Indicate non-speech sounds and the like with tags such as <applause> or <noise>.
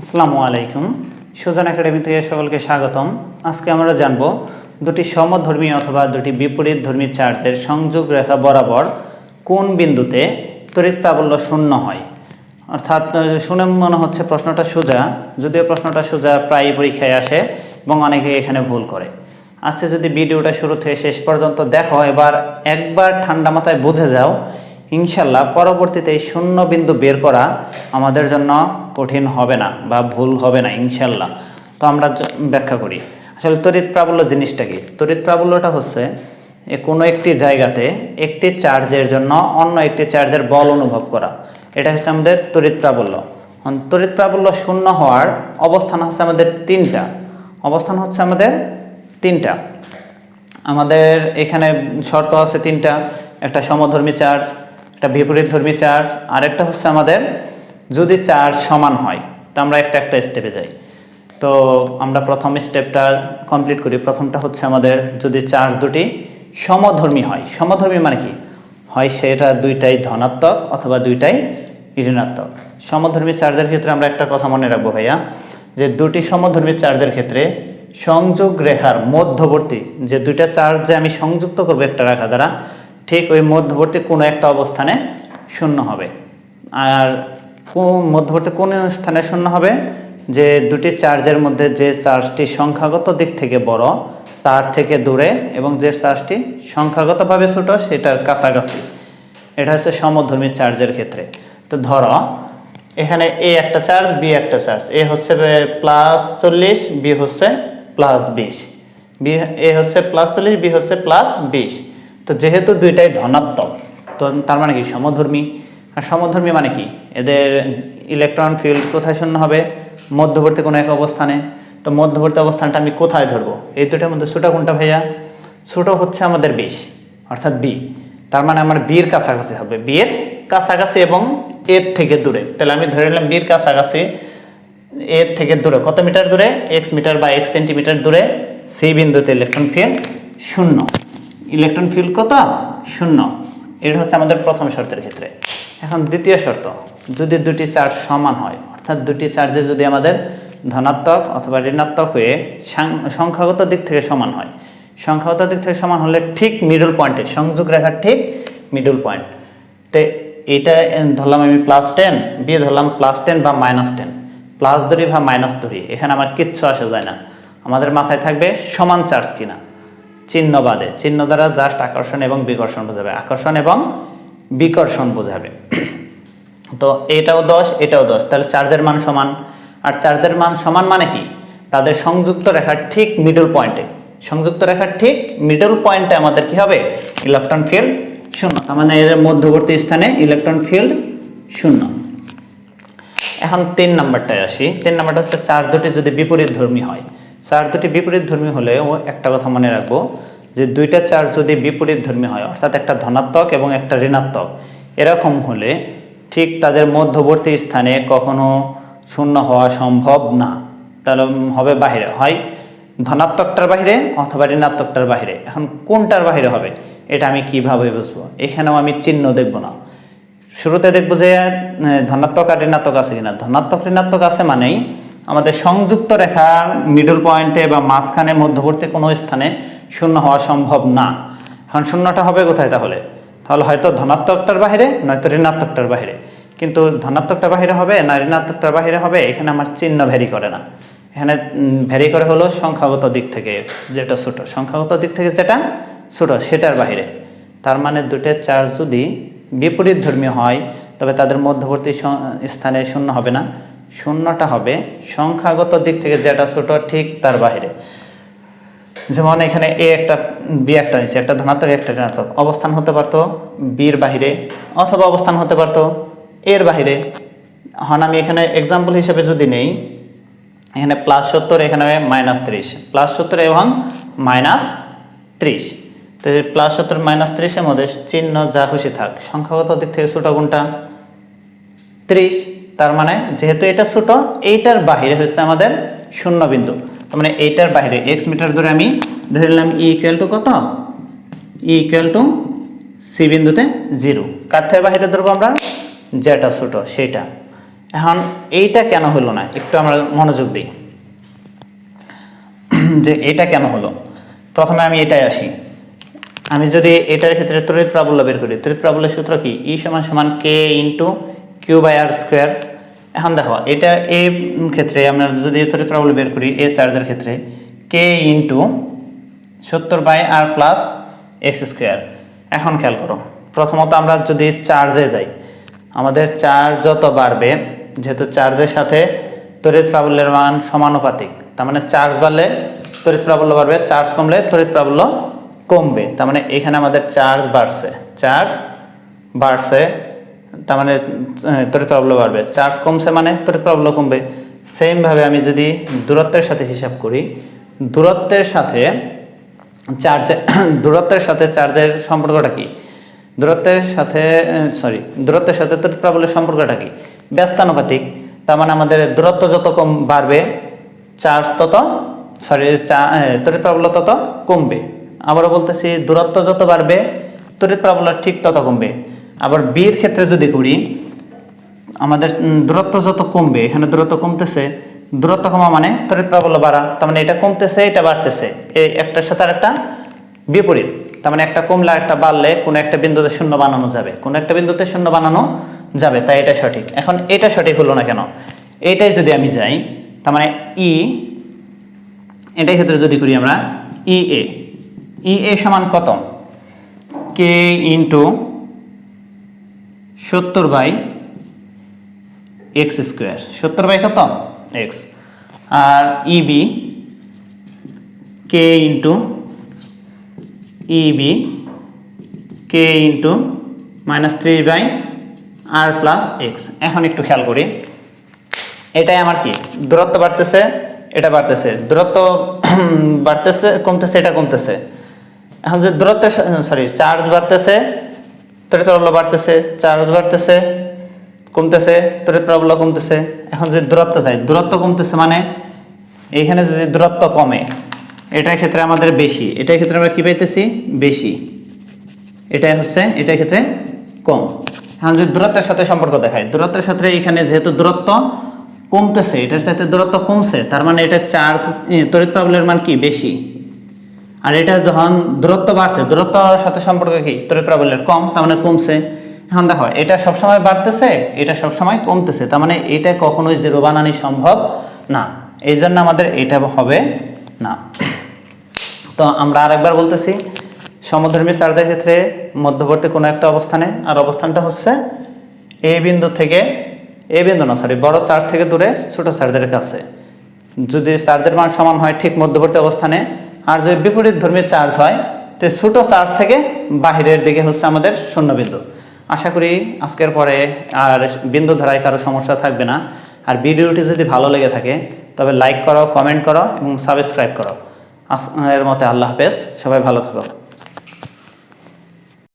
আসসালামু আলাইকুম। সুজন একাডেমি থেকে সকলকে স্বাগতম। আজকে আমরা জানব দুটি সমধর্মী অথবা দুটি বিপরীত ধর্মী চার্জের সংযোগ রেখা বরাবর কোন বিন্দুতে তড়িৎ প্রাবল্য শূন্য হয়। অর্থাৎ শুনে মনে হচ্ছে প্রশ্নটা সোজা, যদিও প্রশ্নটা সোজা প্রায় পরীক্ষায় আসে এবং অনেকে এখানে ভুল করে। আজকে যদি ভিডিওটা শুরু থেকে শেষ পর্যন্ত দেখো, এবার একবার ঠান্ডা মাথায় বুঝে যাও, ইনশাল্লাহ পরবর্তীতে এই শূন্য বিন্দু বের করা আমাদের জন্য কঠিন হবে না বা ভুল হবে না, ইনশাল্লাহ। তো আমরা ব্যাখ্যা করি। আসলে তড়িৎ প্রাবল্য জিনিসটা কি? তড়িৎ প্রাবল্যটা হচ্ছে কোনো একটি জায়গাতে একটি চার্জের জন্য অন্য একটি চার্জের বল অনুভব করা। এটা হচ্ছে আমাদের তড়িৎ প্রাবল্য। তড়িৎ প্রাবল্য শূন্য হওয়ার অবস্থান হচ্ছে আমাদের তিনটা। অবস্থান হচ্ছে আমাদের তিনটা। আমাদের এখানে শর্ত আছে তিনটা। একটা সমধর্মী চার্জ, একটা বিপরীত ধর্মী চার্জ, আরেকটা হচ্ছে আমাদের যদি চার্জ সমান হয়, তো আমরা একটা একটা স্টেপে যাই। তো আমরা প্রথম স্টেপটা কমপ্লিট করি। প্রথমটা হচ্ছে আমাদের যদি চার্জ দুটি সমধর্মী হয়, সমধর্মী মানে কি? হয় সেটা দুইটাই ধনাত্মক অথবা দুইটাই ঋণাত্মক। সমধর্মী চার্জের ক্ষেত্রে আমরা একটা কথা মনে রাখব ভাইয়া, যে দুটি সমধর্মী চার্জের ক্ষেত্রে সংযোগ রেখার মধ্যবর্তী যে দুইটা চার্জ যে আমি সংযুক্ত করব একটা রেখা দ্বারা, ঠিক ওই মধ্যবর্তী কোনো একটা অবস্থানে শূন্য হবে। আর মধ্যবর্তী কোন স্থানে শূন্য হবে? যে দুটি চার্জের মধ্যে যে চার্জটি সংখ্যাগত দিক থেকে বড়, তার থেকে দূরে এবং যে চার্জটি সংখ্যাগতভাবে ছোট, সেটার কাছাকাছি। এটা হচ্ছে সমধর্মী চার্জের ক্ষেত্রে। তো ধরো, এখানে এ একটা চার্জ বি একটা চার্জ। এ হচ্ছে প্লাস চল্লিশ বি হচ্ছে প্লাস বিশ। বি এ হচ্ছে প্লাস চল্লিশ বি হচ্ছে প্লাস বিশ। তো যেহেতু দুইটাই ধনাত্মক, তো তার মানে কি? সমধর্মী। আর সমধর্মী মানে কি? এদের ইলেকট্রন ফিল্ড কোথায় শূন্য হবে? মধ্যবর্তী কোনো এক অবস্থানে। তো মধ্যবর্তী অবস্থানটা আমি কোথায় ধরবো? এই দুটোর মধ্যে ছোটো কোনটা ভাইয়া? ছোটো হচ্ছে আমাদের বিষ, অর্থাৎ বি। তার মানে আমার বিয়ের কাছাকাছি হবে। বিয়ের কাছাকাছি এবং এর থেকে দূরে। তাহলে আমি ধরে নিলাম বিয়ের কাছাকাছি, এর থেকে দূরে। কত মিটার দূরে? এক্স মিটার বা এক্স সেন্টিমিটার দূরে। সেই বিন্দুতে ইলেকট্রন ফিল্ড শূন্য। ইলেকট্রন ফিল্ড কত? শূন্য। এটা হচ্ছে আমাদের প্রথম শর্তের ক্ষেত্রে। এখন দ্বিতীয় শর্ত, যদি দুটি চার্জ সমান হয়, অর্থাৎ দুটি চার্জে যদি আমাদের ধনাত্মক অথবা ঋণাত্মক হয়ে সংখ্যাগত দিক থেকে সমান হয়, সংখ্যাগত দিক থেকে সমান হলে ঠিক মিডল পয়েন্টে সংযোগ রেখার ঠিক মিডল পয়েন্ট তো এটা ধরলাম আমি প্লাস টেন বি ধরলাম প্লাস টেন বা মাইনাস টেন প্লাস ধরি বা মাইনাস ধরি এখানে আমার কিচ্ছু আসে যায় না। আমাদের মাথায় থাকবে সমান চার্জ কিনা। চিহ্ন বাদে, চিহ্ন দ্বারা জাস্ট আকর্ষণ এবং বিকর্ষণ বোঝাবে। আকর্ষণ এবং বিকর্ষণ বোঝাবে। তো এটাও দশ এটাও দশ, তাহলে চার্জের মান সমান। আর চার্জের মান সমান মানে কি? তাদের সংযুক্ত রেখার ঠিক মিডল পয়েন্টে সংযুক্ত রেখার ঠিক মিডল পয়েন্টে আমাদের কি হবে? ইলেকট্রন ফিল্ড শূন্য। তার মানে এর মধ্যবর্তী স্থানে ইলেকট্রন ফিল্ড শূন্য। এখন তিন নাম্বারটায় আসি। তিন নাম্বারটা হচ্ছে চার দুটি যদি বিপরীত ধর্মী হয়। চার দুটি বিপরীত ধর্মী হলেও একটা কথা মনে রাখব। যে দুইটা চার্জ যদি বিপরীত ধর্মী হয়, অর্থাৎ একটা ধনাত্মক এবং একটা ঋণাত্মক, এরকম হলে ঠিক তাদের মধ্যবর্তী স্থানে কখনো শূন্য হওয়া সম্ভব না। তাহলে হবে বাহিরে, হয় ধনাত্মকটার বাহিরে অথবা ঋণাত্মকটার বাহিরে। এখন কোনটার বাহিরে হবে, এটা আমি কীভাবে বুঝব? এখানেও আমি চিহ্ন দেখব না। শুরুতে দেখব যে ধনাত্মক আর ঋণাত্মক আছে কিনা। ধনাত্মক, ঋণাত্মক আছে মানেই আমাদের সংযুক্ত রেখা মিডল পয়েন্টে বা মাঝখানে মধ্যবর্তী কোনো স্থানে শূন্য হওয়া সম্ভব না। এখন শূন্যটা হবে কোথায় তাহলে? তাহলে হয়তো ধনাত্মকটার বাহিরে, নয়তো ঋণাত্মকটার বাহিরে। কিন্তু ধনাত্মকটার বাহিরে হবে, না ঋণাত্মকটার বাহিরে হবে, এখানে আমার চিহ্ন ভ্যারি করে না। এখানে ভ্যারি করে হলো সংখ্যাগত দিক থেকে যেটা ছোট। সংখ্যাগত দিক থেকে যেটা ছোট, সেটার বাহিরে। তার মানে দুটো চার্জ যদি বিপরীত ধর্মী হয়, তবে তাদের মধ্যবর্তী স্থানে শূন্য হবে না। শূন্যটা হবে সংখ্যাগত দিক থেকে যেটা ছোট, ঠিক তার বাহিরে। যেমন এখানে এ একটা, বি একটা নিচ্ছে একটা ধনাত্মক, একটা ঋণাত্মক। অবস্থান হতে পারতো বির বাহিরে, অথবা অবস্থান হতে পারতো এর বাহিরে। হন, আমি এখানে এক্সাম্পল হিসেবে যদি নেই, এখানে প্লাস সত্তর, এখানে মাইনাস ত্রিশ। প্লাস সত্তর এবং মাইনাস ত্রিশ। তো প্লাস সত্তর মাইনাস ত্রিশের মধ্যে চিহ্ন যা খুশি থাক। সংখ্যাগত দিক থেকে ছোটো কোনটা? ত্রিশ। তার মানে যেহেতু এটা ছোট, এইটার বাহিরে হচ্ছে আমাদের শূন্য বিন্দু। তার মানে এইটার বাইরে এক্স মিটার ধরে আমি ধরে নিলাম ই ইকুয়াল টু কত? ই ইকুয়াল টু সি বিন্দুতে জিরো কার থেকে বাহিরে ধরবো আমরা? যেটা ছোট সেটা এখন এইটা কেন হলো না? একটু আমরা মনোযোগ দিই। <clears throat> যে এটা কেন হলো? প্রথমে আমি এটাই আসি। আমি যদি এটার ক্ষেত্রে তড়িৎ প্রাবল্য বের করি, তড়িৎ প্রাবল্যের সূত্র কি? ই সমান সমান K into Q by R square এখন দেখো এটা এই ক্ষেত্রে আমরা যদি তড়িৎ প্রাবল্য বের করি, এ চার্জের ক্ষেত্রে কে ইন্টু সত্তর by R plus X square এখন খেয়াল করো, প্রথমত আমরা যদি চার্জে যাই, আমাদের চার্জ যত বাড়বে, যেহেতু চার্জের সাথে তড়িৎ প্রাবল্যের মান সমানুপাতিক, তার মানে চার্জ বাড়লে তড়িৎ প্রাবল্য বাড়বে, চার্জ কমলে তড়িৎ প্রাবল্য কমবে। তার মানে এখানে আমাদের চার্জ বাড়ছে চার্জ বাড়ছে তার মানে তড়িৎ প্রাবল্য বাড়বে। চার্জ কমছে মানে তড়িৎ প্রাবল্য কমবে। সেমভাবে আমি যদি দূরত্বের সাথে হিসাব করি, দূরত্বের সাথে চার্জে, <coughs> দূরত্বের সাথে চার্জের সম্পর্কটা কি? দূরত্বের সাথে সরি দূরত্বের সাথে তড়িৎ প্রাবল্যের সম্পর্কটা কি? ব্যস্তানুপাতিক। তার মানে আমাদের দূরত্ব যত কম বাড়বে, চার্জ তত সরি তড়িৎ প্রাবল্য তত কমবে। আবারও বলতেছি, দূরত্ব যত বাড়বে, তড়িৎ প্রাবল্য ঠিক তত কমবে। আবার বিয়ের ক্ষেত্রে যদি করি, আমাদের দূরত্ব যত কমবে, এখানে দূরত্ব কমতেছে, দূরত্ব কমা মানে তড়িৎ প্রাবল্য বাড়া, তার মানে এটা কমতেছে, এটা বাড়তেছে। এই একটার সাথে আর একটা বিপরীত। তার মানে একটা কমলে একটা বাড়লে কোনো একটা বিন্দুতে শূন্য বানানো যাবে, কোনো একটা বিন্দুতে শূন্য বানানো যাবে, তাই এটা সঠিক। এখন এটা সঠিক হলো না কেন? এইটাই যদি আমি যাই, তার মানে ই এটাই ক্ষেত্রে যদি করি আমরা ই এ ই এ সমান কত? কে ইন্টু সত্তর বাই এক্স স্কোয়ার। সত্তর বাই কত? X. R E B K into E B K into minus three by R plus X এখন একটু খেয়াল করি। এটাই আমার কি? দূরত্ব বাড়তেছে, এটা বাড়তেছে। দূরত্ব বাড়তেছে, কমতেছে, এটা কমতেছে। এখন যে দূরত্বের সরি চার্জ বাড়তেছে তড়িৎ প্রবল বাড়তেছে, চার্জ বাড়তেছে, কমতেছে, তড়িৎ প্রবল কমতেছে। এখন যদি দূরত্ব চাই, দূরত্ব কমতেছে মানে এইখানে যদি দূরত্ব কমে, এটার ক্ষেত্রে আমাদের বেশি, এটার ক্ষেত্রে আমরা কী পাইতেছি? বেশি। এটাই হচ্ছে, এটার ক্ষেত্রে কম। এখন যদি দূরত্বের সাথে সম্পর্ক দেখায় দূরত্বের সাথে এখানে যেহেতু দূরত্ব কমতেছে, এটার সাথে দূরত্ব কমছে, তার মানে এটা চার্জ তড়িৎ প্রাবল্যের মান কি? বেশি। আর এটা যখন দূরত্ব বাড়ছে দূরত্বের সাথে সম্পর্ক কি? তড়িৎ প্রাবল্যের কম, তার মানে কমছে। এখন দেখো, এটা সবসময় বাড়তেছে, এটা সবসময় কমতেছে, তার মানে এটা কখনোই জিরো বানানি সম্ভব না। এই জন্য আমাদের এটা হবে না। তো আমরা আরেকবার বলতেছি সমধর্মী চার্জের ক্ষেত্রে মধ্যবর্তী কোনো একটা অবস্থানে, আর অবস্থানটা হচ্ছে এ বিন্দু থেকে, এ বিন্দু না সরি বড় চার্জ থেকে দূরে ছোট চার্জের কাছে। যদি চার্জের মান সমান হয় ঠিক মধ্যবর্তী অবস্থানে আর যদি বিপরীত ধর্মী চার্জ হয়, তো ছোট চার্জ থেকে বাহিরের দিকে হচ্ছে আমাদের শূন্য বিন্দু আশা করি আজকের পরে আর বিন্দু ধারায় কারও সমস্যা থাকবে না। আর ভিডিওটি যদি ভালো লেগে থাকে, তবে লাইক করো কমেন্ট করো এবং সাবস্ক্রাইব করো। এর মতে আল্লাহ হাফেজ। সবাই ভালো থাকো।